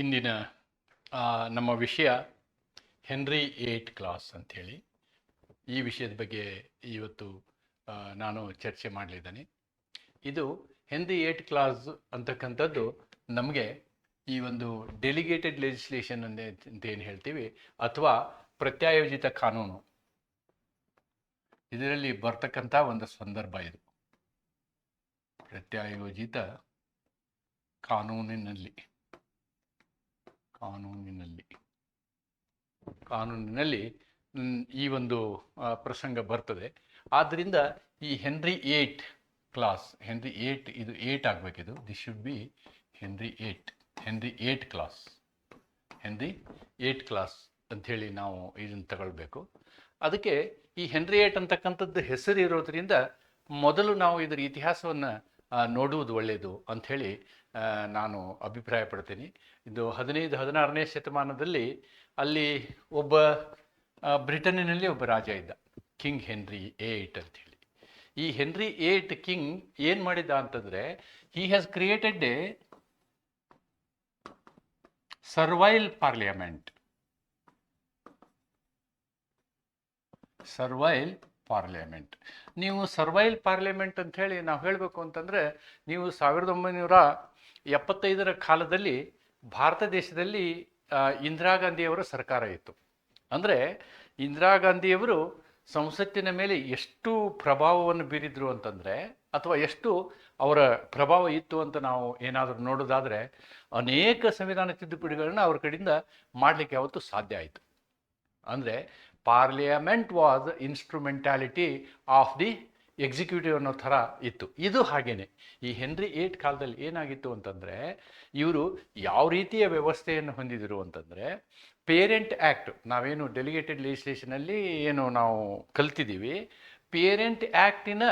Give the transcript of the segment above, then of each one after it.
ಇಂದಿನ ನಮ್ಮ ವಿಷಯ ಹೆನ್ರಿ ಏಟ್ ಕ್ಲಾಸ್ ಅಂಥೇಳಿ. ಈ ವಿಷಯದ ಬಗ್ಗೆ ಇವತ್ತು ನಾನು ಚರ್ಚೆ ಮಾಡಲಿದ್ದೇನೆ. ಇದು ಹೆನ್ರಿ ಏಟ್ ಕ್ಲಾಸ್ ಅಂತಕ್ಕಂಥದ್ದು ನಮಗೆ ಈ ಒಂದು ಡೆಲಿಗೇಟೆಡ್ ಲೆಜಿಸ್ಲೇಷನ್ ಅಂತ ಏನು ಹೇಳ್ತೀವಿ, ಅಥವಾ ಪ್ರತ್ಯಾಯೋಜಿತ ಕಾನೂನು. ಇದರಲ್ಲಿ ಬರ್ತಕ್ಕಂಥ ಒಂದು ಸಂದರ್ಭ ಇದು. ಪ್ರತ್ಯಾಯೋಜಿತ ಕಾನೂನಿನಲ್ಲಿ. ಕಾನೂನಿನಲ್ಲಿ. ಕಾನೂನಿನಲ್ಲಿ ಈ ಒಂದು ಪ್ರಸಂಗ ಬರ್ತದೆ. ಆದ್ದರಿಂದ ಈ Henry eight clause, Henry eight, ಇದು eight ಆಗಬೇಕಿದು. This should be Henry eight Henry eight clause. Henry eight clause ಅಂಥೇಳಿ ನಾವು ಇದನ್ನು ತಗೊಳ್ಬೇಕು. ಅದಕ್ಕೆ ಈ ಹೆನ್ರಿ ಏಟ್ ಅಂತಕ್ಕಂಥದ್ದು ಹೆಸರು ಇರೋದರಿಂದ ಮೊದಲು ನಾವು ಇದರ ಇತಿಹಾಸವನ್ನು ನೋಡುವುದು ಒಳ್ಳೆಯದು ಅಂಥೇಳಿ ನಾನು ಅಭಿಪ್ರಾಯ ಪಡ್ತೀನಿ ಇದು ಹದಿನೈದು, ಹದಿನಾರನೇ ಶತಮಾನದಲ್ಲಿ ಅಲ್ಲಿ ಒಬ್ಬ ಬ್ರಿಟನ್ನಿನಲ್ಲಿ ಒಬ್ಬ ರಾಜ ಇದ್ದ, ಕಿಂಗ್ ಹೆನ್ರಿ ಏಟ್ ಹೇಳಿ. ಈ ಹೆನ್ರಿ ಏಟ್ ಕಿಂಗ್ ಏನು ಮಾಡಿದ ಅಂತಂದರೆ he has created a servile parliament. Servile parliament. ನೀವು ಸರ್ವೈಲ್ ಪಾರ್ಲಿಮೆಂಟ್ ಅಂತ ಹೇಳಿ ನಾವು ಹೇಳಬೇಕು ಅಂತಂದರೆ, ನೀವು ಸಾವಿರದ ಒಂಬೈನೂರ ಎಪ್ಪತ್ತೈದರ ಕಾಲದಲ್ಲಿ ಭಾರತ ದೇಶದಲ್ಲಿ ಇಂದಿರಾ ಗಾಂಧಿಯವರ ಸರ್ಕಾರ ಇತ್ತು. ಅಂದರೆ ಇಂದಿರಾ ಗಾಂಧಿಯವರು ಸಂಸತ್ತಿನ ಮೇಲೆ ಎಷ್ಟು ಪ್ರಭಾವವನ್ನು ಬೀರಿದ್ರು ಅಂತಂದರೆ, ಅಥವಾ ಎಷ್ಟು ಅವರ ಪ್ರಭಾವ ಇತ್ತು ಅಂತ ನಾವು ಏನಾದರೂ ನೋಡೋದಾದರೆ, ಅನೇಕ ಸಂವಿಧಾನ ತಿದ್ದುಪಡಿಗಳನ್ನ ಅವ್ರ ಕಡೆಯಿಂದ ಮಾಡಲಿಕ್ಕೆ ಯಾವತ್ತೂ ಸಾಧ್ಯ ಆಯಿತು. ಅಂದರೆ parliament was instrumentality of the executive ಅನ್ನೋ ಥರ ಇತ್ತು. ಇದು ಹಾಗೇನೆ. ಈ ಹೆನ್ರಿ ಏಟ್ ಕಾಲದಲ್ಲಿ ಏನಾಗಿತ್ತು ಅಂತಂದರೆ, ಇವರು ಯಾವ ರೀತಿಯ ವ್ಯವಸ್ಥೆಯನ್ನು ಹೊಂದಿದರು ಅಂತಂದರೆ ಪೇರೆಂಟ್ ಆ್ಯಕ್ಟ್ ನಾವೇನು ಡೆಲಿಗೇಟೆಡ್ ಲೆಜಿಸ್ಲೇಷನಲ್ಲಿ ಏನು ನಾವು ಕಲ್ತಿದ್ದೀವಿ ಪೇರೆಂಟ್ ಆ್ಯಕ್ಟಿನ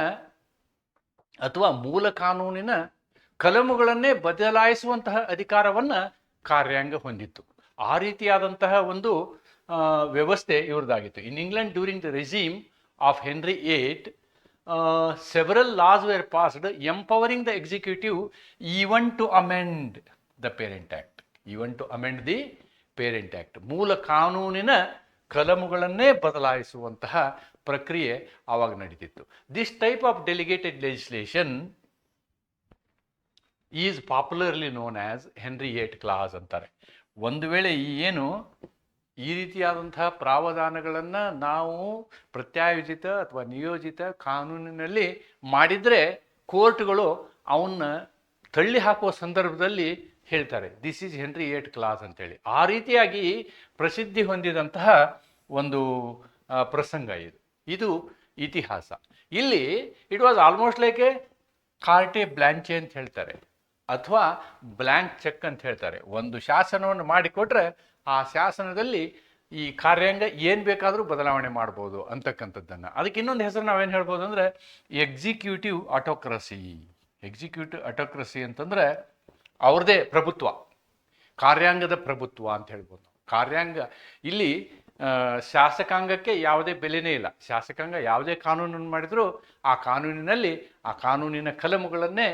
ಅಥವಾ ಮೂಲ ಕಾನೂನಿನ ಕಲಮುಗಳನ್ನೇ ಬದಲಾಯಿಸುವಂತಹ ಅಧಿಕಾರವನ್ನು ಕಾರ್ಯಾಂಗ ಹೊಂದಿತ್ತು. ಆ ರೀತಿಯಾದಂತಹ ಒಂದು ವ್ಯವಸ್ಥೆ ಇವ್ರದ್ದಾಗಿತ್ತು. In England during the regime of Henry eight several laws were passed empowering the executive even to amend the parent act even to amend the parent act ಮೂಲ ಕಾನೂನಿನ ಕಲಮುಗಳನ್ನೇ ಬದಲಾಯಿಸುವಂತಹ ಪ್ರಕ್ರಿಯೆ ಆವಾಗ ನಡೀತಿತ್ತು. This type of delegated legislation is popularly known as Henry eight clause ಅಂತಾರೆ. ಒಂದು ವೇಳೆ ಈ ಏನು ಈ ರೀತಿಯಾದಂತಹ ಪ್ರಾವಧಾನಗಳನ್ನು ನಾವು ಪ್ರತ್ಯಾಯೋಜಿತ ಅಥವಾ ನಿಯೋಜಿತ ಕಾನೂನಿನಲ್ಲಿ ಮಾಡಿದರೆ ಕೋರ್ಟ್ಗಳು ಅವನ್ನ ತಳ್ಳಿ ಹಾಕುವ ಸಂದರ್ಭದಲ್ಲಿ ಹೇಳ್ತಾರೆ this is Henry eight clause ಅಂತೇಳಿ. ಆ ರೀತಿಯಾಗಿ ಪ್ರಸಿದ್ಧಿ ಹೊಂದಿದಂತಹ ಒಂದು ಪ್ರಸಂಗ ಇದು. ಇದು ಇತಿಹಾಸ. ಇಲ್ಲಿ it was almost like a carte blanche ಅಂತ ಹೇಳ್ತಾರೆ. ಅಥವಾ ಬ್ಲ್ಯಾಂಕ್ ಚೆಕ್ ಅಂತ ಹೇಳ್ತಾರೆ. ಒಂದು ಶಾಸನವನ್ನು ಮಾಡಿಕೊಟ್ರೆ ಆ ಶಾಸನದಲ್ಲಿ ಈ ಕಾರ್ಯಾಂಗ ಏನು ಬೇಕಾದರೂ ಬದಲಾವಣೆ ಮಾಡ್ಬೋದು ಅಂತಕ್ಕಂಥದ್ದನ್ನು. ಅದಕ್ಕೆ ಇನ್ನೊಂದು ಹೆಸರು ನಾವೇನು ಹೇಳ್ಬೋದು ಅಂದರೆ ಎಕ್ಸಿಕ್ಯೂಟಿವ್ ಆಟೋಕ್ರಸಿ ಎಕ್ಸಿಕ್ಯೂಟಿವ್ ಆಟೋಕ್ರಸಿ ಅಂತಂದರೆ ಅವ್ರದೇ ಪ್ರಭುತ್ವ, ಕಾರ್ಯಾಂಗದ ಪ್ರಭುತ್ವ ಅಂತ ಹೇಳ್ಬೋದು. ಕಾರ್ಯಾಂಗ ಇಲ್ಲಿ ಶಾಸಕಾಂಗಕ್ಕೆ ಯಾವುದೇ ಬೆಲೆನೇ ಇಲ್ಲ. ಶಾಸಕಾಂಗ ಯಾವುದೇ ಕಾನೂನನ್ನು ಮಾಡಿದರೂ ಆ ಕಾನೂನಿನಲ್ಲಿ ಆ ಕಾನೂನಿನ ಕಲಮುಗಳನ್ನೇ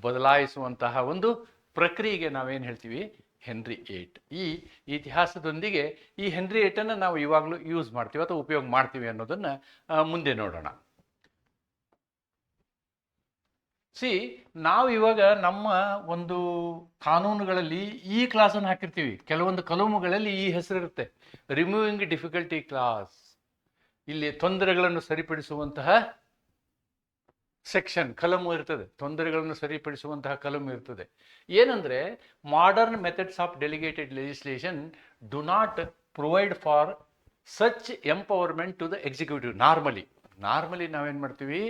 ಬದಲಾಯಿಸುವಂತಹ ಒಂದು ಪ್ರಕ್ರಿಯೆಗೆ ನಾವೇನು ಹೇಳ್ತೀವಿ? Henry eight. ಈ ಇತಿಹಾಸದೊಂದಿಗೆ ಈ ಹೆನ್ರಿ ಏಟನ್ನು ನಾವು ಇವಾಗಲೂ ಯೂಸ್ ಮಾಡ್ತೀವಿ ಅಥವಾ ಉಪಯೋಗ ಮಾಡ್ತೀವಿ ಅನ್ನೋದನ್ನು ಮುಂದೆ ನೋಡೋಣ. ಸಿ, ನಾವು ಇವಾಗ ನಮ್ಮ ಒಂದು ಕಾನೂನುಗಳಲ್ಲಿ ಈ ಕ್ಲಾಸನ್ನು ಹಾಕಿರ್ತೀವಿ. ಕೆಲವೊಂದು ಕಲಮುಗಳಲ್ಲಿ ಈ ಹೆಸರಿರುತ್ತೆ ರಿಮೂವಿಂಗ್ ಡಿಫಿಕಲ್ಟಿ ಕ್ಲಾಸ್ ಇಲ್ಲಿ ತೊಂದರೆಗಳನ್ನು ಸರಿಪಡಿಸುವಂತಹ ಸೆಕ್ಷನ್, ಕಲಮು ಇರ್ತದೆ. ತೊಂದರೆಗಳನ್ನು ಸರಿಪಡಿಸುವಂತಹ ಕಲಮು ಇರ್ತದೆ. ಏನಂದರೆ modern methods of delegated legislation do not provide for such empowerment to the executive normally normally ನಾವೇನು ಮಾಡ್ತೀವಿ?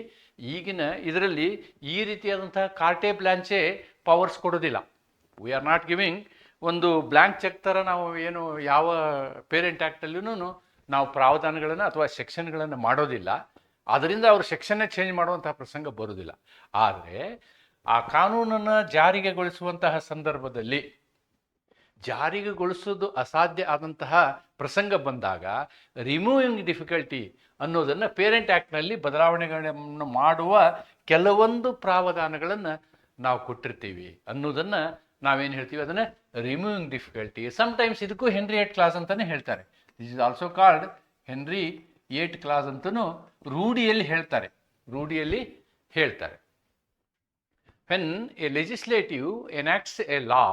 ಈಗಿನ ಇದರಲ್ಲಿ ಈ ರೀತಿಯಾದಂತಹ ಕಾರ್ಟೆ ಬ್ಲ್ಯಾಂಚೆ ಪವರ್ಸ್ ಕೊಡೋದಿಲ್ಲ. ವಿ ಆರ್ ನಾಟ್ ಗಿವಿಂಗ್ ಒಂದು ಬ್ಲ್ಯಾಂಕ್ ಚೆಕ್ ಥರ ನಾವು ಏನು ಯಾವ ಪೇರೆಂಟ್ ಆ್ಯಕ್ಟಲ್ಲೂ ನಾವು ಪ್ರಾವಧಾನಗಳನ್ನು ಅಥವಾ ಸೆಕ್ಷನ್ಗಳನ್ನು ಮಾಡೋದಿಲ್ಲ. ಅದರಿಂದ ಅವರು ಸೆಕ್ಷನ್ನೇ ಚೇಂಜ್ ಮಾಡುವಂತಹ ಪ್ರಸಂಗ ಬರೋದಿಲ್ಲ ಆದರೆ ಆ ಕಾನೂನನ್ನು ಜಾರಿಗೆಗೊಳಿಸುವಂತಹ ಸಂದರ್ಭದಲ್ಲಿ ಜಾರಿಗೆಗೊಳಿಸೋದು ಅಸಾಧ್ಯ ಆದಂತಹ ಪ್ರಸಂಗ ಬಂದಾಗ ರಿಮೂವಿಂಗ್ ಡಿಫಿಕಲ್ಟಿ ಅನ್ನೋದನ್ನು ಪೇರೆಂಟ್ ಆ್ಯಕ್ಟ್ನಲ್ಲಿ ಬದಲಾವಣೆಗಳನ್ನು ಮಾಡುವ ಕೆಲವೊಂದು ಪ್ರಾವಧಾನಗಳನ್ನು ನಾವು ಕೊಟ್ಟಿರ್ತೀವಿ ಅನ್ನೋದನ್ನು ನಾವೇನು ಹೇಳ್ತೀವಿ ಅದನ್ನು ರಿಮೂವಿಂಗ್ ಡಿಫಿಕಲ್ಟಿ ಸಮ್ಟೈಮ್ಸ್ ಇದಕ್ಕೂ ಹೆನ್ರಿ ಏಟ್ ಕ್ಲಾಸ್ ಅಂತಲೇ ಹೇಳ್ತಾರೆ. This is also called Henry eight clause ಅಂತಲೂ ರೂಢಿಯಲ್ಲಿ ಹೇಳ್ತಾರೆ. ರೂಢಿಯಲ್ಲಿ ಹೇಳ್ತಾರೆ. When a when a a law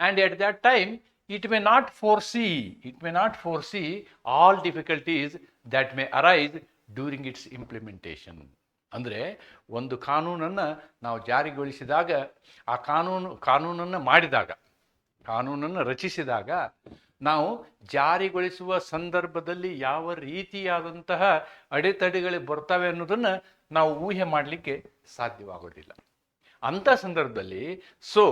and at and time it time not foresee it it not foresee all difficulties that may arise during its implementation ಅಂದರೆ ಒಂದು ಕಾನೂನನ್ನು ನಾವು ಜಾರಿಗೊಳಿಸಿದಾಗ, ಆ ಕಾನೂನು, ಕಾನೂನನ್ನು ಮಾಡಿದಾಗ, ಕಾನೂನನ್ನು ರಚಿಸಿದಾಗ ನಾವು ಜಾರಿಗೊಳಿಸುವ ಸಂದರ್ಭದಲ್ಲಿ ಯಾವ ರೀತಿಯಾದಂತಹ ಅಡೆತಡೆಗಳು ಬರ್ತವೆ ಅನ್ನೋದನ್ನು ನಾವು ಊಹೆ ಮಾಡಲಿಕ್ಕೆ ಸಾಧ್ಯವಾಗೋದಿಲ್ಲ. ಅಂಥ ಸಂದರ್ಭದಲ್ಲಿ so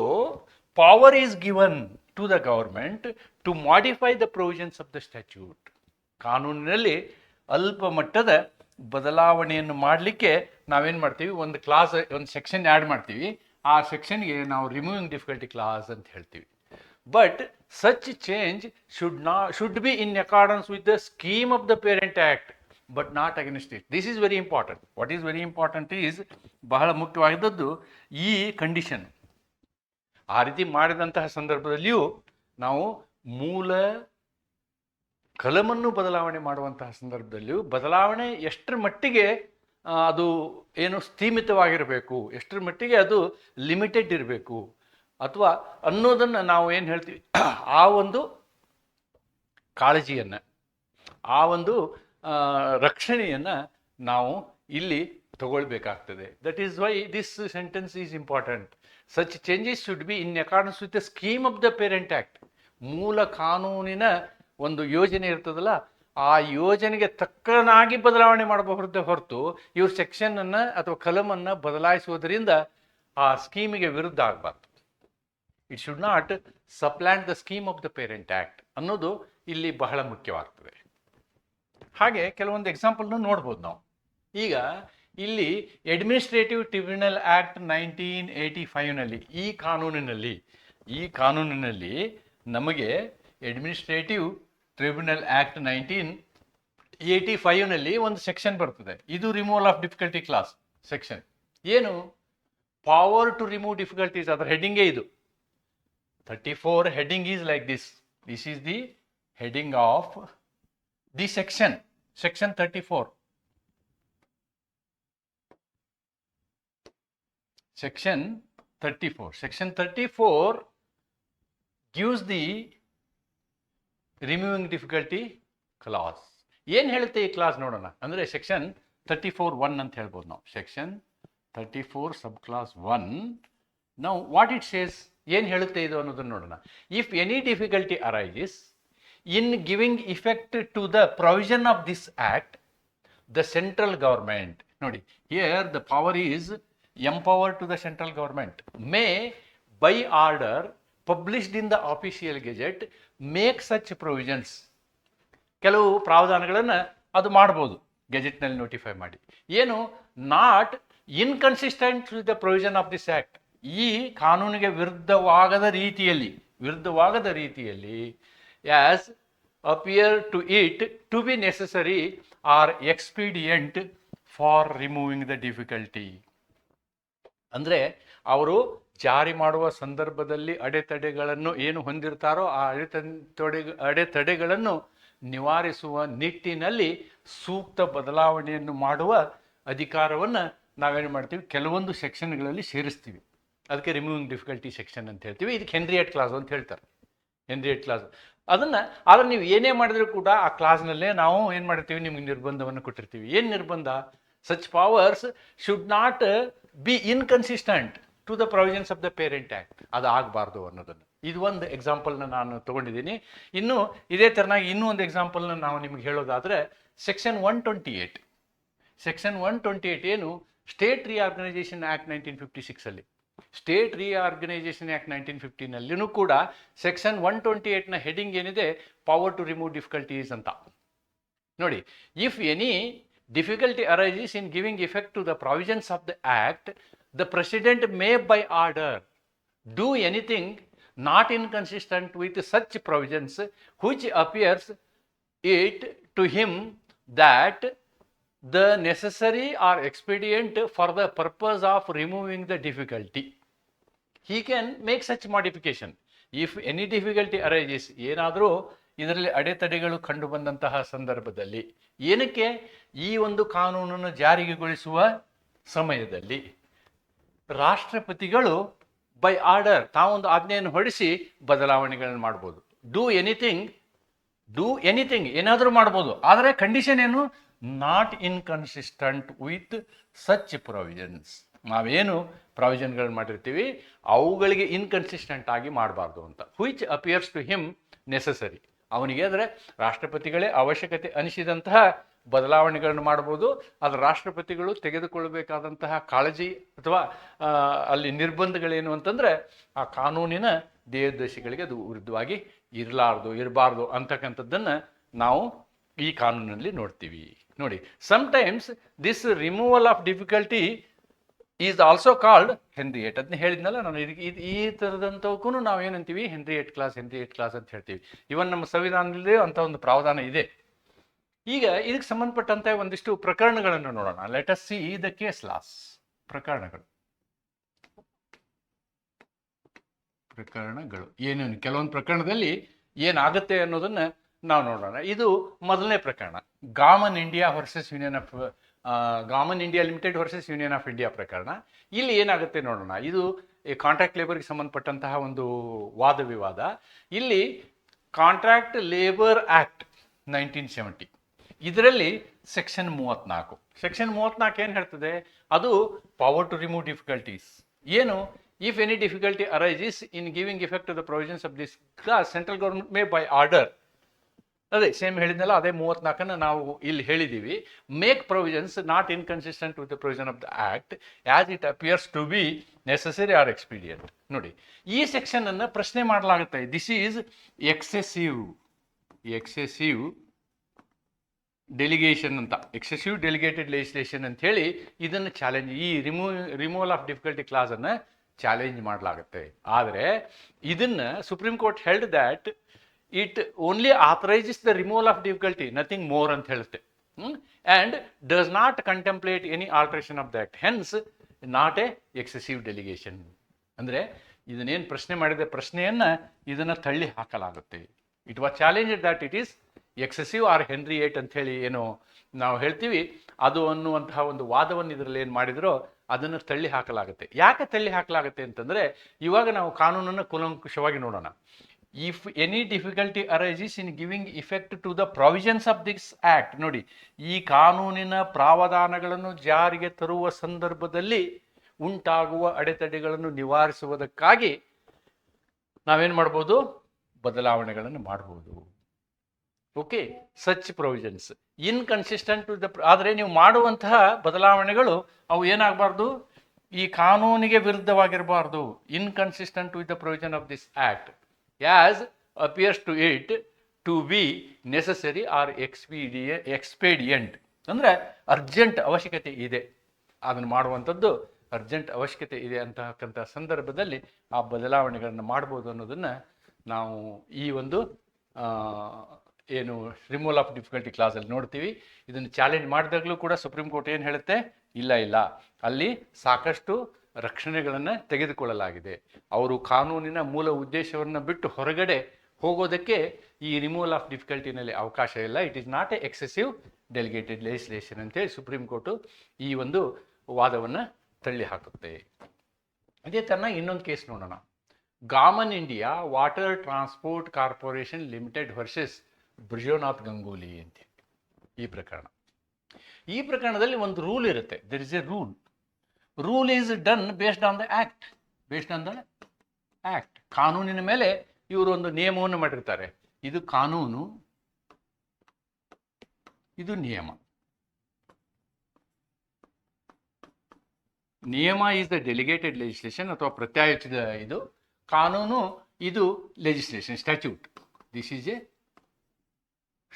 power is given to the government to modify the provisions of the statute ಕಾನೂನಿನಲ್ಲಿ ಅಲ್ಪ ಮಟ್ಟದ ಬದಲಾವಣೆಯನ್ನು ಮಾಡಲಿಕ್ಕೆ ನಾವೇನು ಮಾಡ್ತೀವಿ? ಒಂದು ಕ್ಲಾಸ್ ಒಂದು ಸೆಕ್ಷನ್ ಆ್ಯಡ್ ಮಾಡ್ತೀವಿ. ಆ ಸೆಕ್ಷನ್ಗೆ ನಾವು ರಿಮೂವಿಂಗ್ ಡಿಫಿಕಲ್ಟಿ ಕ್ಲಾಸ್ ಅಂತ ಹೇಳ್ತೀವಿ. But such change should no should be in accordance with the scheme of the parent act but not against it this is very important what is very important is ಬಹಳ ಮುಖ್ಯವಾದದ್ದು ಈ condition ಆ ರೀತಿ ಮಾಡಿದಂತಹ ಸಂದರ್ಭದಲ್ಲಿಯೂ ನಾವು ಮೂಲ ಕಲಮನ್ನು ಬದಲಾವಣೆ ಮಾಡುವಂತಹ ಸಂದರ್ಭದಲ್ಲಿಯೂ ಬದಲಾವಣೆ ಎಷ್ಟರ ಮಟ್ಟಿಗೆ ಅದು ಏನು ಸ್ಥೀಮಿತವಾಗಿರಬೇಕು, ಎಷ್ಟರ ಮಟ್ಟಿಗೆ ಅದು ಲಿಮಿಟೆಡ್ ಇರಬೇಕು ಅಥವಾ ಅನ್ನೋದನ್ನು ನಾವು ಏನು ಹೇಳ್ತೀವಿ? ಆ ಒಂದು ಕಾಳಜಿಯನ್ನು, ಆ ಒಂದು ರಕ್ಷಣೆಯನ್ನು ನಾವು ಇಲ್ಲಿ ತಗೊಳ್ಬೇಕಾಗ್ತದೆ. That is why this sentence is important such changes should be in accordance with the scheme of the parent act ಮೂಲ ಕಾನೂನಿನ ಒಂದು ಯೋಜನೆ ಇರ್ತದಲ್ಲ, ಆ ಯೋಜನೆಗೆ ತಕ್ಕನಾಗಿ ಬದಲಾವಣೆ ಮಾಡಬಹುದೇ ಹೊರತು ಇವ್ರ ಸೆಕ್ಷನನ್ನು ಅಥವಾ ಕಲಮನ್ನು ಬದಲಾಯಿಸುವುದರಿಂದ ಆ ಸ್ಕೀಮಿಗೆ ವಿರುದ್ಧ ಆಗಬಾರ್ದು. It should not supplant the scheme of the parent act ಅನ್ನೋದು ಇಲ್ಲಿ ಬಹಳ ಮುಖ್ಯವಾಗ್ತದೆ. ಹಾಗೆ ಕೆಲವೊಂದು ಎಕ್ಸಾಂಪಲ್ನ ನೋಡ್ಬೋದು ನಾವು. ಈಗ ಇಲ್ಲಿ administrative tribunal act nineteen eighty ಫೈವ್ನಲ್ಲಿ ಈ ಕಾನೂನಿನಲ್ಲಿ ಈ ಕಾನೂನಿನಲ್ಲಿ ನಮಗೆ administrative tribunal act nineteen eighty ಫೈವ್ನಲ್ಲಿ ಒಂದು ಸೆಕ್ಷನ್ ಬರ್ತದೆ. ಇದು removal of difficulty clause section ಏನು? ಪವರ್ ಟು ರಿಮೂವ್ ಡಿಫಿಕಲ್ಟೀಸ್ ಅದರ ಹೆಡ್ಡಿಂಗೇ ಇದು. Thirty four heading is like this this is the heading of the section section thirty four section 34 section 34 gives the removing difficulty clause. ಏನು ಹೇಳುತ್ತೆ ಈ class ನೋಡೋಣ. ಅಂದರೆ section thirty four one ಅಂತ ಹೇಳ್ಬೋದು ನಾವು. Section thirty four sub clause one ನಾವು what it says ಏನು ಹೇಳುತ್ತೆ ಇದು ಅನ್ನೋದನ್ನು ನೋಡೋಣ. If any difficulty arises in giving effect to the provision of this act the central government ನೋಡಿ here the power is empower to the central government may by order published in the official gazette make such provisions ಕೆಲವು ಪ್ರಾವಧಾನಗಳನ್ನು ಅದು ಮಾಡ್ಬೋದು ಗೆಜೆಟ್ನಲ್ಲಿ notify ಮಾಡಿ. ಏನು? Not inconsistent with the provision of this act ಈ ಕಾನೂನಿಗೆ ವಿರುದ್ಧವಾಗದ ರೀತಿಯಲ್ಲಿ ವಿರುದ್ಧವಾಗದ ರೀತಿಯಲ್ಲಿ as appear to it to be necessary or expedient for removing the difficulty ಅಂದರೆ ಅವರು ಜಾರಿ ಮಾಡುವ ಸಂದರ್ಭದಲ್ಲಿ ಅಡೆತಡೆಗಳನ್ನು ಏನು ಹೊಂದಿರ್ತಾರೋ ಆ ಅಡೆತಡೆ, ಅಡೆತಡೆಗಳನ್ನು ನಿವಾರಿಸುವ ನಿಟ್ಟಿನಲ್ಲಿ ಸೂಕ್ತ ಬದಲಾವಣೆಯನ್ನು ಮಾಡುವ ಅಧಿಕಾರವನ್ನು ನಾವೇನು ಮಾಡ್ತೀವಿ? ಕೆಲವೊಂದು ಸೆಕ್ಷನ್ಗಳಲ್ಲಿ ಸೇರಿಸ್ತೀವಿ. ಅದಕ್ಕೆ ರಿಮೂವಿಂಗ್ ಡಿಫಿಕಲ್ಟಿ ಸೆಕ್ಷನ್ ಅಂತ ಹೇಳ್ತೀವಿ. ಇದಕ್ಕೆ ಹೆನ್ರಿಯಟ್ ಕ್ಲಾಸ್ ಅಂತ ಹೇಳ್ತಾರೆ. ಹೆನ್ರಿಯಟ್ ಕ್ಲಾಸ್ ಅದನ್ನು, ಆದರೆ ನೀವು ಏನೇ ಮಾಡಿದರೂ ಕೂಡ ಆ ಕ್ಲಾಸ್ನಲ್ಲೇ ನಾವು ಏನು ಮಾಡಿರ್ತೀವಿ? ನಿಮ್ಗೆ ನಿರ್ಬಂಧವನ್ನು ಕೊಟ್ಟಿರ್ತೀವಿ. ಏನು ನಿರ್ಬಂಧ? Such powers should not be inconsistent to the provisions of the parent act ಅದು ಆಗಬಾರ್ದು ಅನ್ನೋದನ್ನು. ಇದು ಒಂದು ಎಕ್ಸಾಂಪಲ್ನ ನಾನು ತೊಗೊಂಡಿದ್ದೀನಿ. ಇನ್ನು ಇದೇ ಥರನಾಗಿ ಇನ್ನೂ ಒಂದು ಎಕ್ಸಾಂಪಲ್ನ ನಾವು ನಿಮ್ಗೆ ಹೇಳೋದಾದರೆ section one twenty eight section one twenty eight ಏನು? State reorganisation act nineteen fifty ಸಿಕ್ಸಲ್ಲಿ state reorganisation act nineteen ಫಿಫ್ಟೀನಲ್ಲಿನೂ ಕೂಡ ಸೆಕ್ಷನ್ ಒನ್ ಟ್ವೆಂಟಿ ಏಯ್ಟ್ನ ಹೆಡಿಂಗ್ ಏನಿದೆ? ಪವರ್ ಟು ರಿಮೂವ್ ಡಿಫಿಕಲ್ಟೀಸ್ ಅಂತ. ನೋಡಿ if any difficulty arises in giving effect to the provisions of the act the president may by order do anything not inconsistent with such provisions which appears it to him that the necessary or expedient for the purpose of removing the difficulty. He can make such modification if any difficulty arises ಏನಾದರೂ ಇದರಲ್ಲಿ ಅಡೆತಡೆಗಳು ಕಂಡು ಬಂದಂತಹ ಸಂದರ್ಭದಲ್ಲಿ, ಏನಕ್ಕೆ? ಈ ಒಂದು ಕಾನೂನನ್ನು ಜಾರಿಗೆಗೊಳಿಸುವ ಸಮಯದಲ್ಲಿ. ರಾಷ್ಟ್ರಪತಿಗಳು ಬೈ ಆರ್ಡರ್ ತಾವೊಂದು ಆಜ್ಞೆಯನ್ನು ಹೊರಡಿಸಿ ಬದಲಾವಣೆಗಳನ್ನು ಮಾಡ್ಬೋದು. ಡೂ ಎನಿಥಿಂಗ್ ಡೂ ಎನಿಥಿಂಗ್ ಏನಾದರೂ ಮಾಡ್ಬೋದು. ಆದರೆ ಕಂಡೀಷನ್ ಏನು? Not inconsistent with such provisions ನಾವೇನು ಪ್ರಾವಿಷನ್ಗಳನ್ನ ಮಾಡಿರ್ತೀವಿ, ಅವುಗಳಿಗೆ ಇನ್ಕನ್ಸಿಸ್ಟೆಂಟ್ ಆಗಿ ಮಾಡಬಾರ್ದು ಅಂತ. Which appears to him necessary ಅವನಿಗೆ ಅಂದರೆ ರಾಷ್ಟ್ರಪತಿಗಳೇ ಅವಶ್ಯಕತೆ ಅನಿಸಿದಂತಹ ಬದಲಾವಣೆಗಳನ್ನು ಮಾಡ್ಬೋದು, ಆದರೆ ರಾಷ್ಟ್ರಪತಿಗಳು ತೆಗೆದುಕೊಳ್ಳಬೇಕಾದಂತಹ ಕಾಳಜಿ ಅಥವಾ ಅಲ್ಲಿ ನಿರ್ಬಂಧಗಳೇನು ಅಂತಂದರೆ ಆ ಕಾನೂನಿನ ದೇವದಶಿಗಳಿಗೆ ಅದು ವಿರುದ್ಧವಾಗಿ ಇರಲಾರ್ದು, ಇರಬಾರ್ದು ಅಂತಕ್ಕಂಥದ್ದನ್ನು ನಾವು ಈ ಕಾನೂನಿನಲ್ಲಿ ನೋಡ್ತೀವಿ. ನೋಡಿ sometimes this removal of difficulty is also called Henry eight ಅದನ್ನ ಹೇಳಿದ್ನಲ್ಲ ನಾನು, ಇದಕ್ಕೆ ಇದು ಈ ಥರದಂಥವಕ್ಕೂ ನಾವು ಏನಂತೀವಿ Henry eight clause Henry eight clause ಅಂತ ಹೇಳ್ತೀವಿ. ಇವನ್ ನಮ್ಮ ಸಂವಿಧಾನದಲ್ಲಿ ಅಂತ ಒಂದು ಪ್ರಾವಧಾನ ಇದೆ. ಈಗ ಇದಕ್ಕೆ ಸಂಬಂಧಪಟ್ಟಂತೆ ಒಂದಿಷ್ಟು ಪ್ರಕರಣಗಳನ್ನು ನೋಡೋಣ. Let us see the case laws ಪ್ರಕರಣಗಳು. ಪ್ರಕರಣಗಳು. ಏನೇನು? ಕೆಲವೊಂದು ಪ್ರಕರಣದಲ್ಲಿ ಏನಾಗುತ್ತೆ ಅನ್ನೋದನ್ನ ನಾವು ನೋಡೋಣ. ಇದು ಮೊದಲನೇ ಪ್ರಕರಣ. Gammon India versus Union of Gammon India limited versus Union of India ಪ್ರಕರಣ. ಇಲ್ಲಿ ಏನಾಗುತ್ತೆ ನೋಡೋಣ. ಇದು ಕಾಂಟ್ರಾಕ್ಟ್ ಲೇಬರ್ಗೆ ಸಂಬಂಧಪಟ್ಟಂತಹ ಒಂದು ವಾದ ವಿವಾದ. ಇಲ್ಲಿ contract labour act nineteen seventy ಇದರಲ್ಲಿ ಸೆಕ್ಷನ್ ಮೂವತ್ನಾಲ್ಕು. ಸೆಕ್ಷನ್ ಮೂವತ್ನಾಲ್ಕು ಏನು ಹೇಳ್ತದೆ? ಅದು ಪವರ್ ಟು ರಿಮೂವ್ ಡಿಫಿಕಲ್ಟೀಸ್ ಏನು? If any difficulty arises in giving effect the provisions of this central government may by order ಅದೇ ಸೇಮ್ ಹೇಳಿದ್ನಲ್ಲ, ಅದೇ ಮೂವತ್ನಾಲ್ಕನ್ನು ನಾವು ಇಲ್ಲಿ ಹೇಳಿದ್ದೀವಿ. Make provisions not inconsistent with the provision of the act as it appears to be necessary or expedient ನೋಡಿ, ಈ section ಅನ್ನು ಪ್ರಶ್ನೆ ಮಾಡಲಾಗುತ್ತೆ. This is excessive excessive delegation ಅಂತ. ಎಕ್ಸೆಸಿವ್ ಡೆಲಿಗೇಟೆಡ್ ಲೆಜಿಸ್ಲೇಷನ್ ಅಂತ ಹೇಳಿ ಇದನ್ನು ಚಾಲೆಂಜ್ ಈ ರಿಮೂವ್ ರಿಮೂವಲ್ ಆಫ್ ಡಿಫಿಕಲ್ಟಿ ಕ್ಲಾಸನ್ನು ಚಾಲೆಂಜ್ ಮಾಡಲಾಗುತ್ತೆ. ಆದರೆ, ಇದನ್ನು supreme court held that it only authorises the removal of difficulty nothing more ಅಂತ ಹೇಳುತ್ತೆ. And does not contemplate any alteration of that hence not a excessive delegation ಅಂದರೆ ಇದನ್ನೇನು ಪ್ರಶ್ನೆ ಮಾಡಿದ ಪ್ರಶ್ನೆಯನ್ನು ಇದನ್ನು ತಳ್ಳಿ ಹಾಕಲಾಗುತ್ತೆ. It was challenge that it is excessive or Henry eight ಅಂತ ಹೇಳಿ ಏನು ನಾವು ಹೇಳ್ತೀವಿ. ಅದು ಅನ್ನುವಂತಹ ಒಂದು ವಾದವನ್ನು ಇದರಲ್ಲಿ ಏನು ಮಾಡಿದ್ರೋ ಅದನ್ನು ತಳ್ಳಿ ಹಾಕಲಾಗುತ್ತೆ. ಯಾಕೆ ತಳ್ಳಿ ಹಾಕಲಾಗುತ್ತೆ ಅಂತಂದರೆ ಇವಾಗ ನಾವು ಕಾನೂನನ್ನು ಕುಲಂಕುಷವಾಗಿ ನೋಡೋಣ. If any difficulty arises in giving effect to the provisions of this act ನೋಡಿ, ಈ ಕಾನೂನಿನ ಪ್ರಾವಧಾನಗಳನ್ನು ಜಾರಿಗೆ ತರುವ ಸಂದರ್ಭದಲ್ಲಿ ಉಂಟಾಗುವ ಅಡೆತಡೆಗಳನ್ನು ನಿವಾರಿಸುವುದಕ್ಕಾಗಿ ನಾವೇನು ಮಾಡ್ಬೋದು? ಬದಲಾವಣೆಗಳನ್ನು ಮಾಡ್ಬೋದು. Okay such provisions inconsistent to the ಆದರೆ ನೀವು ಮಾಡುವಂತಹ ಬದಲಾವಣೆಗಳು ಅವು ಏನಾಗಬಾರ್ದು? ಈ ಕಾನೂನಿಗೆ ವಿರುದ್ಧವಾಗಿರಬಾರ್ದು. Inconsistent with the provision of this act as appears to it to be necessary or ಎಕ್ಸ್ಪೀಡಿಯ expedient ಅಂದರೆ ಅರ್ಜೆಂಟ್ ಅವಶ್ಯಕತೆ ಇದೆ. ಅದನ್ನು ಮಾಡುವಂಥದ್ದು ಅರ್ಜೆಂಟ್ ಅವಶ್ಯಕತೆ ಇದೆ ಅಂತಕ್ಕಂಥ ಸಂದರ್ಭದಲ್ಲಿ ಆ ಬದಲಾವಣೆಗಳನ್ನು ಮಾಡ್ಬೋದು ಅನ್ನೋದನ್ನು ನಾವು ಈ ಒಂದು ಏನು ರಿಮೂವಲ್ ಆಫ್ ಡಿಫಿಕಲ್ಟಿ ಕ್ಲಾಸಲ್ಲಿ ನೋಡ್ತೀವಿ. ಇದನ್ನು ಚಾಲೆಂಜ್ ಮಾಡಿದಾಗಲೂ ಕೂಡ ಸುಪ್ರೀಂ ಕೋರ್ಟ್ ಏನು ಹೇಳುತ್ತೆ? ಇಲ್ಲ ಇಲ್ಲ. ಅಲ್ಲಿ ಸಾಕಷ್ಟು ರಕ್ಷಣೆಗಳನ್ನು ತೆಗೆದುಕೊಳ್ಳಲಾಗಿದೆ. ಅವರು ಕಾನೂನಿನ ಮೂಲ ಉದ್ದೇಶವನ್ನು ಬಿಟ್ಟು ಹೊರಗಡೆ ಹೋಗೋದಕ್ಕೆ ಈ ರಿಮೂವಲ್ ಆಫ್ ಡಿಫಿಕಲ್ಟಿನಲ್ಲಿ ಅವಕಾಶ ಇಲ್ಲ. It is not a excessive delegated legislation ಅಂತೇಳಿ ಸುಪ್ರೀಂ ಕೋರ್ಟು ಈ ಒಂದು ವಾದವನ್ನು ತಳ್ಳಿ ಹಾಕುತ್ತೆ. ಅದೇ ಥರನ ಇನ್ನೊಂದು ಕೇಸ್ ನೋಡೋಣ. Gammon India water transport corporation limited versus Brojonath Ganguly ಅಂತ ಈ ಪ್ರಕರಣ. ಈ ಪ್ರಕರಣದಲ್ಲಿ ಒಂದು ರೂಲ್ ಇರುತ್ತೆ. There is a rule rule is done based on the act based on the act ಕಾನೂನಿನ ಮೇಲೆ ಇವರು ಒಂದು ನಿಯಮವನ್ನು ಮಾಡಿರ್ತಾರೆ. ಇದು ಕಾನೂನು, ಇದು ನಿಯಮ. ನಿಯಮ ಈಸ್ ದ ಡೆಲಿಗೇಟೆಡ್ ಲೆಜಿಸ್ಲೇಷನ್ ಅಥವಾ ಪ್ರತ್ಯಾಯೋಚಿತ ಇದು. ಕಾನೂನು, ಇದು legislation statute this is a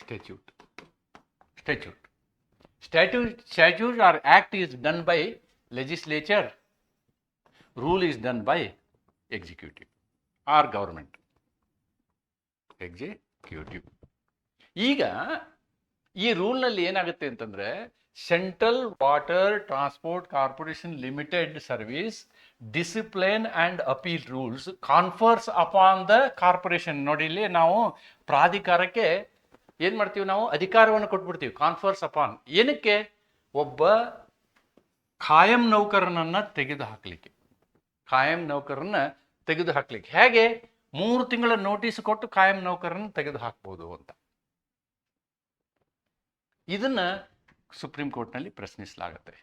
statute statute statue statute or act is done by legislature, rule is done by executive or government. Executive ಈಗ ಈ ರೂಲ್ನಲ್ಲಿ ಏನಾಗುತ್ತೆ ಅಂತಂದರೆ central water transport corporation limited service discipline and appeal rules confers upon the corporation ನೋಡಿ, ಇಲ್ಲಿ ನಾವು ಪ್ರಾಧಿಕಾರಕ್ಕೆ ಏನು ಮಾಡ್ತೀವಿ ನಾವು? ಅಧಿಕಾರವನ್ನು ಕೊಟ್ಬಿಡ್ತೀವಿ. ಕಾನ್ಫರ್ಸ್ ಅಪಾನ್ ಏನಕ್ಕೆ? ಒಬ್ಬ ಖಾಯಂ ನೌಕರನನ್ನ ತೆಗೆದು ಹಾಕಲಿಕ್ಕೆ ಖಾಯಂ ನೌಕರನ್ನ ತೆಗೆದು ಹಾಕ್ಲಿಕ್ಕೆ ಹೇಗೆ? ಮೂರು ತಿಂಗಳ ನೋಟಿಸ್ ಕೊಟ್ಟು ಖಾಯಂ ನೌಕರನ್ನ ತೆಗೆದು ಹಾಕ್ಬೋದು ಅಂತ. ಇದನ್ನ ಸುಪ್ರೀಂ ಕೋರ್ಟ್ನಲ್ಲಿ ಪ್ರಶ್ನಿಸಲಾಗತ್ತೆ.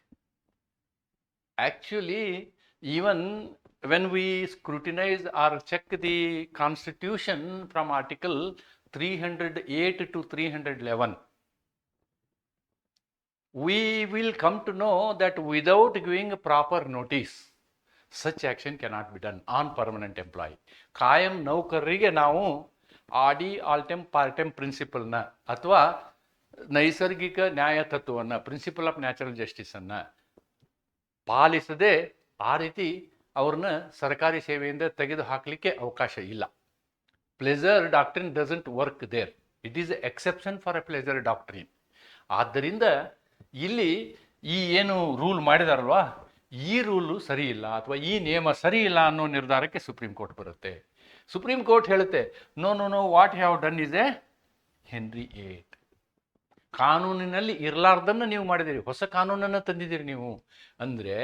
Actually even when we scrutinise or check the constitution from article three hundred eight to three hundred eleven we will come to know that without giving a proper notice, such action cannot be done on permanent employee. ಕಾಯಂ ನೌಕರರಿಗೆ ನಾವು ಆಡಿ all time part time ಪ್ರಿನ್ಸಿಪಲ್ನ ಅಥವಾ ನೈಸರ್ಗಿಕ ನ್ಯಾಯ ತತ್ವವನ್ನು principle of natural ಜಸ್ಟಿಸನ್ನು ಪಾಲಿಸದೆ ಆ ರೀತಿ ಅವ್ರನ್ನ ಸರ್ಕಾರಿ ಸೇವೆಯಿಂದ ತೆಗೆದು ಹಾಕಲಿಕ್ಕೆ ಅವಕಾಶ ಇಲ್ಲ pleasure doctrine doesn't work there it is exception for a pleasure doctrine ಆದ್ದರಿಂದ ಇಲ್ಲಿ ಈ ಏನು ರೂಲ್ ಮಾಡಿದಾರಲ್ವಾ? ಈ ರೂಲು ಸರಿ ಇಲ್ಲ ಅಥವಾ ಈ ನಿಯಮ ಸರಿ ಇಲ್ಲ ಅನ್ನೋ ನಿರ್ಧಾರಕ್ಕೆ ಸುಪ್ರೀಂ ಕೋರ್ಟ್ ಬರುತ್ತೆ. ಸುಪ್ರೀಂ ಕೋರ್ಟ್ ಹೇಳುತ್ತೆ no no no what have done is a Henry eight ಕಾನೂನಿನಲ್ಲಿ ಇರಲಾರ್ದನ್ನು ನೀವು ಮಾಡಿದಿರಿ ಹೊಸ ಕಾನೂನನ್ನು ತಂದಿದ್ದೀರಿ ನೀವು. ಅಂದರೆ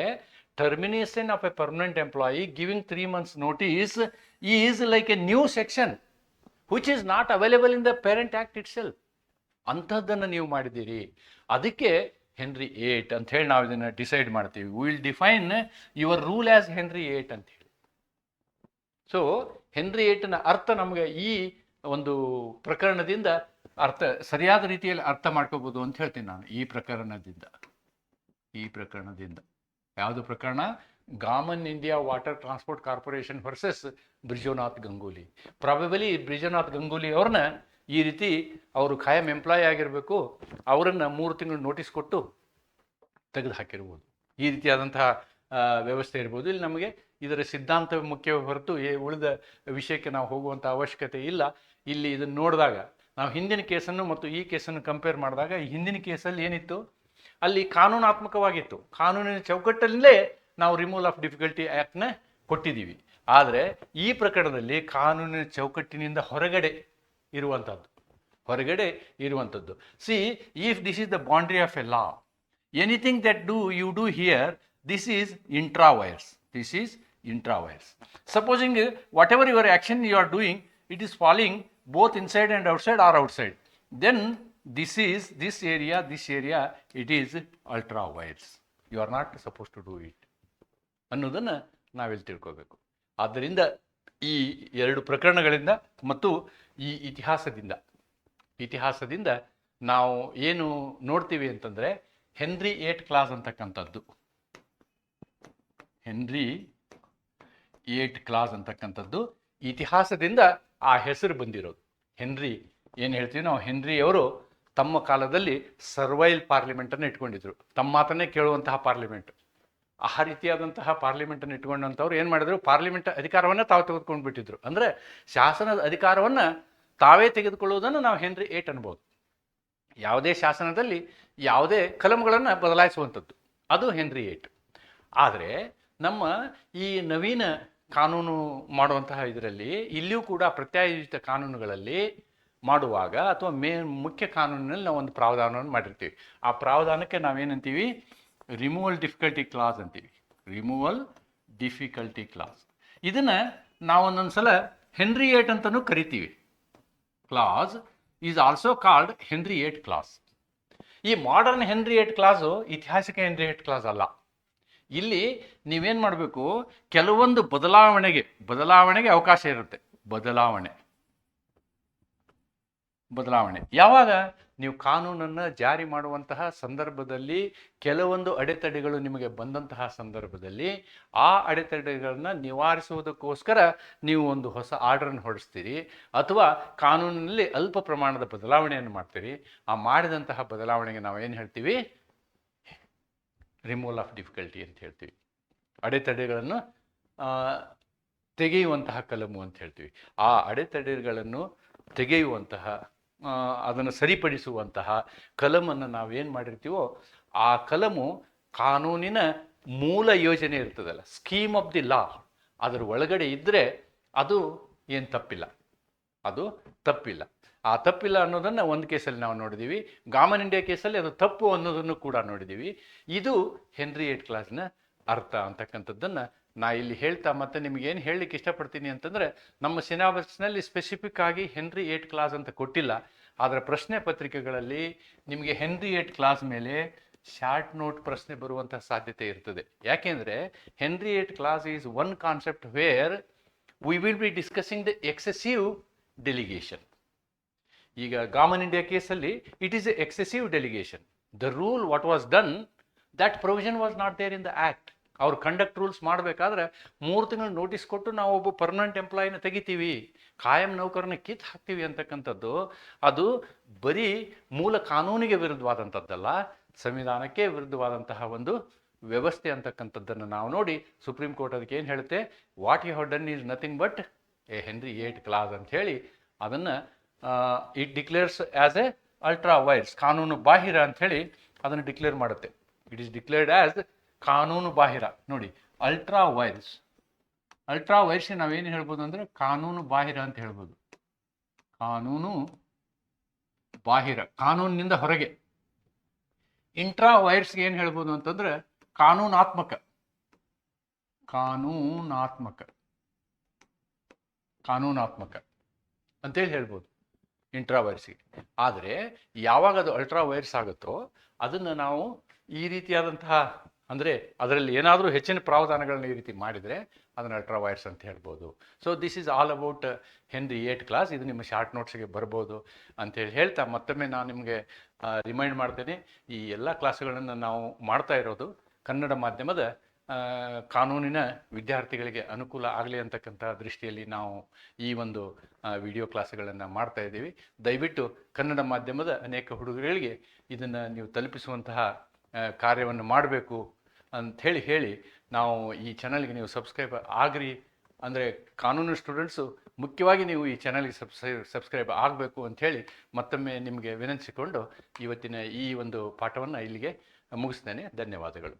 termination of a permanent employee giving three months notice is like a new section is not available in the parent act itself ಅಂಥದ್ದನ್ನು ನೀವು ಮಾಡಿದ್ದೀರಿ. ಅದಕ್ಕೆ ಹೆನ್ರಿ ಏಟ್ ಅಂತ ಹೇಳಿ ನಾವು ಇದನ್ನು ಡಿಸೈಡ್ ಮಾಡ್ತೀವಿ. Will define your rule as Henry eight ಅಂತ ಹೇಳಿ. ಸೊ ಹೆನ್ರಿ ಏಟ್ನ ಅರ್ಥ ನಮಗೆ ಈ ಒಂದು ಪ್ರಕರಣದಿಂದ ಅರ್ಥ, ಸರಿಯಾದ ರೀತಿಯಲ್ಲಿ ಅರ್ಥ ಮಾಡ್ಕೋಬೋದು ಅಂತ ಹೇಳ್ತೀನಿ ನಾನು ಈ ಪ್ರಕರಣದಿಂದ. ಈ ಪ್ರಕರಣದಿಂದ. ಯಾವುದು ಪ್ರಕರಣ? Gammon India water transport corporation versus Brojonath Ganguly probably Brojonath Ganguly ಅವ್ರನ್ನ ಈ ರೀತಿ ಅವರು ಖಾಯಂ ಎಂಪ್ಲಾಯ್ ಆಗಿರಬೇಕು, ಅವರನ್ನು ಮೂರು ತಿಂಗಳು ನೋಟಿಸ್ ಕೊಟ್ಟು ತೆಗೆದು ಹಾಕಿರ್ಬೋದು ಈ ರೀತಿಯಾದಂತಹ ವ್ಯವಸ್ಥೆ ಇರ್ಬೋದು. ಇಲ್ಲಿ ನಮಗೆ ಇದರ ಸಿದ್ಧಾಂತ ಮುಖ್ಯವೇ ಹೊರತು ಏ- ಉಳಿದ ವಿಷಯಕ್ಕೆ ನಾವು ಹೋಗುವಂಥ ಅವಶ್ಯಕತೆ ಇಲ್ಲ. ಇಲ್ಲಿ ಇದನ್ನು ನೋಡಿದಾಗ, ನಾವು ಹಿಂದಿನ ಕೇಸನ್ನು ಮತ್ತು ಈ ಕೇಸನ್ನು ಕಂಪೇರ್ ಮಾಡಿದಾಗ ಹಿಂದಿನ ಕೇಸಲ್ಲಿ ಏನಿತ್ತು? ಅಲ್ಲಿ ಕಾನೂನಾತ್ಮಕವಾಗಿತ್ತು. ಕಾನೂನಿನ ಚೌಕಟ್ಟಲ್ಲೇ ನಾವು ರಿಮೂವಲ್ ಆಫ್ ಡಿಫಿಕಲ್ಟಿ ಆ್ಯಕ್ಟ್ನ ಕೊಟ್ಟಿದ್ದೀವಿ. ಆದರೆ ಈ ಪ್ರಕರಣದಲ್ಲಿ ಕಾನೂನಿನ ಚೌಕಟ್ಟಿನಿಂದ ಹೊರಗಡೆ ಇರುವಂಥದ್ದು ಹೊರಗಡೆ ಇರುವಂಥದ್ದು see if this is the boundary of a law anything that do you do here this is intra vires this is intra vires supposing whatever your action you are doing it is falling both inside and outside or outside then this is this area this area it is ultra vires you are not suppose to do it ಅನ್ನೋದನ್ನು ನಾವಿಲ್ಲಿ ತಿಳ್ಕೋಬೇಕು. ಆದ್ದರಿಂದ ಈ ಎರಡು ಪ್ರಕರಣಗಳಿಂದ ಮತ್ತು ಈ ಇತಿಹಾಸದಿಂದ. ಇತಿಹಾಸದಿಂದ ನಾವು ಏನು ನೋಡ್ತೀವಿ ಅಂತಂದರೆ ಹೆನ್ರಿ ಏಟ್ ಕ್ಲಾಸ್ ಅಂತಕ್ಕಂಥದ್ದು. ಹೆನ್ರಿ ಏಟ್ ಕ್ಲಾಸ್ ಅಂತಕ್ಕಂಥದ್ದು ಇತಿಹಾಸದಿಂದ ಆ ಹೆಸರು ಬಂದಿರೋದು. ಹೆನ್ರಿ ಏನು ಹೇಳ್ತೀವಿ ನಾವು? ಹೆನ್ರಿ ಅವರು ತಮ್ಮ ಕಾಲದಲ್ಲಿ ಸರ್ವೈಲ್ ಪಾರ್ಲಿಮೆಂಟನ್ನು ಇಟ್ಕೊಂಡಿದ್ರು. ತಮ್ಮ ಮಾತನ್ನೇ ಕೇಳುವಂತಹ ಪಾರ್ಲಿಮೆಂಟ್. ಆ ರೀತಿಯಾದಂತಹ ಪಾರ್ಲಿಮೆಂಟನ್ನು ಇಟ್ಕೊಂಡಂಥವ್ರು ಏನು ಮಾಡಿದ್ರು? ಪಾರ್ಲಿಮೆಂಟ್ ಅಧಿಕಾರವನ್ನು ತಾವು ತೆಗೆದುಕೊಂಡು ಬಿಟ್ಟಿದ್ರು. ಅಂದರೆ ಶಾಸನದ ಅಧಿಕಾರವನ್ನು ತಾವೇ ತೆಗೆದುಕೊಳ್ಳುವುದನ್ನು ನಾವು ಹೆನ್ರಿ ಏಟ್ ಅನ್ಬೋದು. ಯಾವುದೇ ಶಾಸನದಲ್ಲಿ ಯಾವುದೇ ಕಲಂಗಳನ್ನು ಬದಲಾಯಿಸುವಂಥದ್ದು. ಅದು ಹೆನ್ರಿ ಏಟ್. ಆದರೆ ನಮ್ಮ ಈ ನವೀನ ಕಾನೂನು ಮಾಡುವಂತಹ ಇದರಲ್ಲಿ ಇಲ್ಲಿಯೂ ಕೂಡ ಪ್ರತ್ಯಾಯೋಜಿತ ಕಾನೂನುಗಳಲ್ಲಿ ಮಾಡುವಾಗ ಅಥವಾ ಮೇ ಮುಖ್ಯ ಕಾನೂನಿನಲ್ಲಿ ನಾವು ಒಂದು ಪ್ರಾವಧಾನವನ್ನು ಮಾಡಿರ್ತೀವಿ. ಆ ಪ್ರಾವಧಾನಕ್ಕೆ ನಾವೇನಂತೀವಿ ರಿಮೂವಲ್ ಡಿಫಿಕಲ್ಟಿ ಕ್ಲಾಸ್ ಅಂತೀವಿ. ರಿಮೂವಲ್ ಡಿಫಿಕಲ್ಟಿ ಕ್ಲಾಸ್ ಇದನ್ನು ನಾವು ಒಂದೊಂದು ಸಲ ಹೆನ್ರಿ ಏಟ್ ಅಂತಲೂ ಕರಿತೀವಿ. Clause is also called Henry eight clause ಈ ಮಾಡರ್ನ್ ಹೆನ್ರಿ ಏಟ್ ಕ್ಲಾಸು ಐತಿಹಾಸಿಕ ಹೆನ್ರಿ ಏಟ್ ಕ್ಲಾಸ್ ಅಲ್ಲ. ಇಲ್ಲಿ ನೀವೇನು ಮಾಡಬೇಕು? ಕೆಲವೊಂದು ಬದಲಾವಣೆಗೆ ಬದಲಾವಣೆಗೆ ಅವಕಾಶ ಇರುತ್ತೆ. ಬದಲಾವಣೆ. ಬದಲಾವಣೆ. ಯಾವಾಗ? ನೀವು ಕಾನೂನನ್ನು ಜಾರಿ ಮಾಡುವಂತಹ ಸಂದರ್ಭದಲ್ಲಿ ಕೆಲವೊಂದು ಅಡೆತಡೆಗಳು ನಿಮಗೆ ಬಂದಂತಹ ಸಂದರ್ಭದಲ್ಲಿ ಆ ಅಡೆತಡೆಗಳನ್ನು ನಿವಾರಿಸುವುದಕ್ಕೋಸ್ಕರ ನೀವು ಒಂದು ಹೊಸ ಆರ್ಡ್ರನ್ನು ಹೊರಡಿಸ್ತೀರಿ ಅಥವಾ ಕಾನೂನಿನಲ್ಲಿ ಅಲ್ಪ ಪ್ರಮಾಣದ ಬದಲಾವಣೆಯನ್ನು ಮಾಡ್ತೀರಿ. ಆ ಮಾಡಿದಂತಹ ಬದಲಾವಣೆಗೆ ನಾವು ಏನು ಹೇಳ್ತೀವಿ? ರಿಮೂವಲ್ ಆಫ್ ಡಿಫಿಕಲ್ಟಿ ಅಂತ ಹೇಳ್ತೀವಿ. ಅಡೆತಡೆಗಳನ್ನು ತೆಗೆಯುವಂತಹ ಕಲಮು ಅಂತ ಹೇಳ್ತೀವಿ. ಆ ಅಡೆತಡೆಗಳನ್ನು ತೆಗೆಯುವಂತಹ ಅದನ್ನು ಸರಿಪಡಿಸುವಂತಹ ಕಲಮನ್ನು ನಾವೇನು ಮಾಡಿರ್ತೀವೋ ಆ ಕಲಮು ಕಾನೂನಿನ ಮೂಲ ಯೋಜನೆ ಇರ್ತದಲ್ಲ ಸ್ಕೀಮ್ ಆಫ್ ದಿ ಲಾ ಅದರ ಒಳಗಡೆ ಇದ್ದರೆ ಅದು ಏನು ತಪ್ಪಿಲ್ಲ. ಅದು ತಪ್ಪಿಲ್ಲ. ಆ ತಪ್ಪಿಲ್ಲ ಅನ್ನೋದನ್ನು ಒಂದು ಕೇಸಲ್ಲಿ ನಾವು ನೋಡಿದ್ದೀವಿ ಗಾಮನ್ ಇಂಡಿಯಾ ಕೇಸಲ್ಲಿ ಅದು ತಪ್ಪು ಅನ್ನೋದನ್ನು ಕೂಡ ನೋಡಿದ್ದೀವಿ ಇದು ಹೆನ್ರಿ ಏಟ್ ಕ್ಲಾಸ್ನ ಅರ್ಥ ಅಂತಕ್ಕಂಥದ್ದನ್ನು ನಾ ಇಲ್ಲಿ ಹೇಳ್ತಾ ಮತ್ತೆ ನಿಮ್ಗೆ ಏನು ಹೇಳಲಿಕ್ಕೆ ಇಷ್ಟಪಡ್ತೀನಿ ಅಂತಂದರೆ, ನಮ್ಮ ಸಿನಾಬಸ್ನಲ್ಲಿ ಸ್ಪೆಸಿಫಿಕ್ ಆಗಿ ಹೆನ್ರಿ ಏಟ್ ಕ್ಲಾಸ್ ಅಂತ ಕೊಟ್ಟಿಲ್ಲ. ಆದರೆ ಪ್ರಶ್ನೆ ಪತ್ರಿಕೆಗಳಲ್ಲಿ ನಿಮಗೆ ಹೆನ್ರಿ ಏಟ್ ಕ್ಲಾಸ್ ಮೇಲೆ ಶಾರ್ಟ್ ನೋಟ್ ಪ್ರಶ್ನೆ ಬರುವಂತಹ ಸಾಧ್ಯತೆ ಇರ್ತದೆ. ಯಾಕೆಂದರೆ Henry eight clause is one concept where we will be discussing the excessive delegation ಈಗ ಗಾಮನ್ ಇಂಡಿಯಾ ಕೇಸಲ್ಲಿ it is a excessive delegation the rule what was done that provision was not there in the act ಅವ್ರು conduct rules ಮಾಡಬೇಕಾದ್ರೆ ಮೂರು ತಿಂಗಳು notice ಕೊಟ್ಟು ನಾವು ಒಬ್ಬ permanent ಎಂಪ್ಲಾಯಿನ ತೆಗಿತೀವಿ. ಕಾಯಂ ನೌಕರನ್ನ ಕಿತ್ತು ಹಾಕ್ತೀವಿ ಅಂತಕ್ಕಂಥದ್ದು, ಅದು ಬರೀ ಮೂಲ ಕಾನೂನಿಗೆ ವಿರುದ್ಧವಾದಂಥದ್ದಲ್ಲ, ಸಂವಿಧಾನಕ್ಕೆ ವಿರುದ್ಧವಾದಂತಹ ಒಂದು ವ್ಯವಸ್ಥೆ ಅಂತಕ್ಕಂಥದ್ದನ್ನು ನಾವು ನೋಡಿ ಸುಪ್ರೀಂ ಕೋರ್ಟ್ ಅದಕ್ಕೆ ಏನು ಹೇಳುತ್ತೆ? What you have done is nothing but a Henry eight clause ಅಂತ ಹೇಳಿ ಅದನ್ನು it declares as a ultra vires ಕಾನೂನು ಬಾಹಿರ ಅಂಥೇಳಿ ಅದನ್ನು ಡಿಕ್ಲೇರ್ ಮಾಡುತ್ತೆ. ಇಟ್ ಈಸ್ ಡಿಕ್ಲೇರ್ಡ್ ಆ್ಯಸ್ ಕಾನೂನು ಬಾಹಿರ. ನೋಡಿ ಅಲ್ಟ್ರಾ ವೈರ್ಸ್ ಅಲ್ಟ್ರಾ ವೈರ್ಸ್ ನಾವೇನು ಹೇಳ್ಬೋದು ಅಂದರೆ ಕಾನೂನು ಬಾಹಿರ ಅಂತ ಹೇಳ್ಬೋದು. ಕಾನೂನು ಬಾಹಿರ. ಕಾನೂನಿನಿಂದ ಹೊರಗೆ. ಇಂಟ್ರಾ ವೈರ್ಸ್ಗೆ ಏನು ಹೇಳ್ಬೋದು ಅಂತಂದ್ರೆ ಕಾನೂನಾತ್ಮಕ. ಕಾನೂನಾತ್ಮಕ. ಕಾನೂನಾತ್ಮಕ ಅಂತೇಳಿ ಹೇಳ್ಬೋದು ಇಂಟ್ರಾ ವೈರ್ಸ್ಗೆ ಆದರೆ ಯಾವಾಗ ಅದು ಅಲ್ಟ್ರಾ ವೈರ್ಸ್ ಆಗುತ್ತೋ ಅದನ್ನು ನಾವು ಈ ರೀತಿಯಾದಂತಹ ಅಂದರೆ ಅದರಲ್ಲಿ ಏನಾದರೂ ಹೆಚ್ಚಿನ ಪ್ರಾವಧಾನಗಳನ್ನ ಈ ರೀತಿ ಮಾಡಿದರೆ ಅದನ್ನು ಅಲ್ಟ್ರಾ ವೈರ್ಸ್ ಅಂತ ಹೇಳ್ಬೋದು. So this is all about Henry eight clause ಇದು ನಿಮ್ಮ ಶಾರ್ಟ್ ನೋಟ್ಸ್ಗೆ ಬರ್ಬೋದು ಅಂತೇಳಿ ಹೇಳ್ತಾ ಮತ್ತೊಮ್ಮೆ ನಾನು ನಿಮಗೆ ರಿಮೈಂಡ್ ಮಾಡ್ತೇನೆ, ಈ ಎಲ್ಲ ಕ್ಲಾಸ್ಗಳನ್ನು ನಾವು ಮಾಡ್ತಾ ಇರೋದು ಕನ್ನಡ ಮಾಧ್ಯಮದ ಕಾನೂನಿನ ವಿದ್ಯಾರ್ಥಿಗಳಿಗೆ ಅನುಕೂಲ ಆಗಲಿ ಅಂತಕ್ಕಂಥ ದೃಷ್ಟಿಯಲ್ಲಿ ನಾವು ಈ ಒಂದು ವಿಡಿಯೋ ಕ್ಲಾಸ್ಗಳನ್ನು ಮಾಡ್ತಾ ಇದ್ದೀವಿ. ದಯವಿಟ್ಟು ಕನ್ನಡ ಮಾಧ್ಯಮದ ಅನೇಕ ಹುಡುಗರಿಗೆ ಇದನ್ನು ನೀವು ತಲುಪಿಸುವಂತಹ ಕಾರ್ಯವನ್ನು ಮಾಡಬೇಕು ಅಂಥೇಳಿ ಹೇಳಿ ನಾವು ಈ ಚಾನಲ್ಗೆ ನೀವು ಸಬ್ಸ್ಕ್ರೈಬ್ ಆಗ್ರಿ. ಅಂದರೆ ಕಾನೂನು ಸ್ಟೂಡೆಂಟ್ಸು ಮುಖ್ಯವಾಗಿ ನೀವು ಈ ಚಾನಲ್ಗೆ ಸಬ್ಸ್ಕ್ರೈ ಸಬ್ಸ್ಕ್ರೈಬ್ ಆಗಬೇಕು ಅಂಥೇಳಿ ಮತ್ತೊಮ್ಮೆ ನಿಮಗೆ ವಿನಂತಿಸಿಕೊಂಡು ಇವತ್ತಿನ ಈ ಒಂದು ಪಾಠವನ್ನು ಇಲ್ಲಿಗೆ ಮುಗಿಸ್ತೇನೆ. ಧನ್ಯವಾದಗಳು.